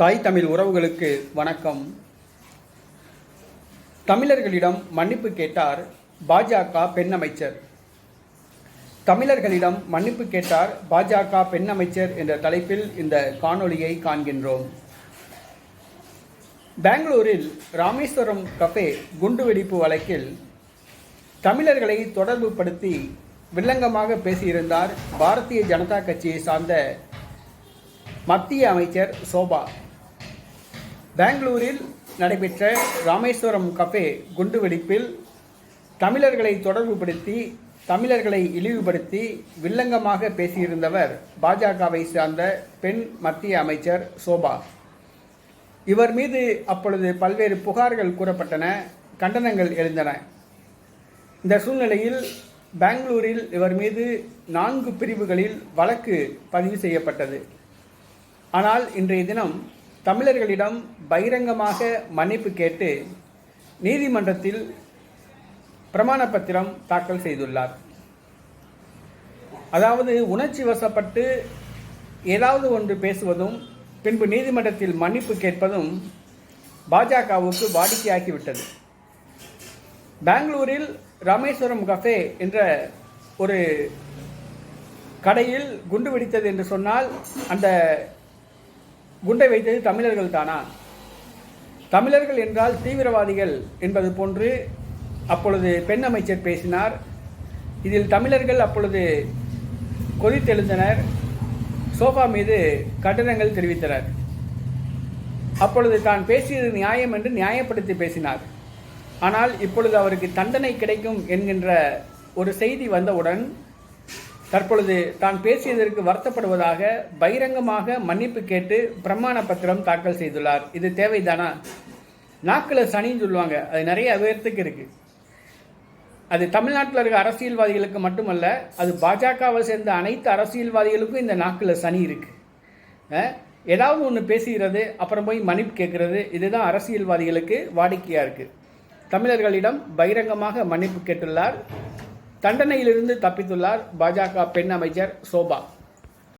தாய் தமிழ் உறவுகளுக்கு வணக்கம். தமிழர்களிடம் மன்னிப்பு கேட்டார் பாஜக பெண் அமைச்சர். தமிழர்களிடம் மன்னிப்பு கேட்டார் பாஜக பெண் அமைச்சர் என்ற தலைப்பில் இந்த காணொளியை காண்கின்றோம். பெங்களூரில் ராமேஸ்வரம் கஃபே குண்டுவெடிப்பு வழக்கில் தமிழர்களை தொடர்புபடுத்தி வில்லங்கமாக பேசியிருந்தார் பாரதிய ஜனதா கட்சியை சார்ந்த மத்திய அமைச்சர் சோபா. பெங்களூரில் நடைபெற்ற ராமேஸ்வரம் கஃபே குண்டுவெடிப்பில் தமிழர்களை தொடர்புபடுத்தி தமிழர்களை இழிவுபடுத்தி வில்லங்கமாக பேசியிருந்தவர் பாஜகவை சார்ந்த பெண் மத்திய அமைச்சர் சோபா. இவர் மீது அப்பொழுது பல்வேறு புகார்கள் கூறப்பட்டன கண்டனங்கள் எழுந்தன. இந்த சூழ்நிலையில் பெங்களூரில் இவர் மீது நான்கு பிரிவுகளில் வழக்கு பதிவு செய்யப்பட்டது. ஆனால் இன்றைய தினம் தமிழர்களிடம் பகிரங்கமாக மன்னிப்பு கேட்டு நீதிமன்றத்தில் பிரமாண பத்திரம் தாக்கல் செய்துள்ளார். அதாவது உணர்ச்சி வசப்பட்டு ஏதாவது ஒன்று பேசுவதும் பின்பு நீதிமன்றத்தில் மன்னிப்பு கேட்பதும் பாஜகவுக்கு வாடிக்கையாகிவிட்டது. பெங்களூரில் ராமேஸ்வரம் கஃபே என்ற ஒரு கடையில் குண்டு வெடித்தது என்று சொன்னால் அந்த குண்டை வைத்தது தமிழர்கள் தானா? தமிழர்கள் என்றால் தீவிரவாதிகள் என்பது போன்று அப்பொழுது பெண் அமைச்சர் பேசினார். இதில் தமிழர்கள் அப்பொழுது கொதித்தெழுந்தனர். சோஃபா மீது கட்டணங்கள் தெரிவித்தனர். அப்பொழுது தான் பேசியது நியாயம் என்று நியாயப்படுத்தி பேசினார். ஆனால் இப்பொழுது அவருக்கு தண்டனை கிடைக்கும் என்கின்ற ஒரு செய்தி வந்தவுடன் தற்பொழுது தான் பேசியதற்கு வருத்தப்படுவதாக பகிரங்கமாக மன்னிப்பு கேட்டு பிரமாண பத்திரம் தாக்கல் செய்துள்ளார். இது தேவைதானா? நாக்கில் சனின்னு சொல்லுவாங்க. அது நிறைய பேர்த்துக்கு இருக்குது அது தமிழ்நாட்டில் இருக்க அரசியல்வாதிகளுக்கு மட்டுமல்ல அது பாஜகவை சேர்ந்த அனைத்து அரசியல்வாதிகளுக்கும் இந்த நாக்கில் சனி இருக்குது ஏதாவது ஒன்று பேசுகிறது அப்புறம் போய் மன்னிப்பு கேட்குறது இதுதான் அரசியல்வாதிகளுக்கு வாடிக்கையாக இருக்குது தமிழர்களிடம் பகிரங்கமாக மன்னிப்பு கேட்டுள்ளார். தண்டனையிலிருந்து தப்பித்துள்ளார் பாஜக பெண் அமைச்சர் சோபா.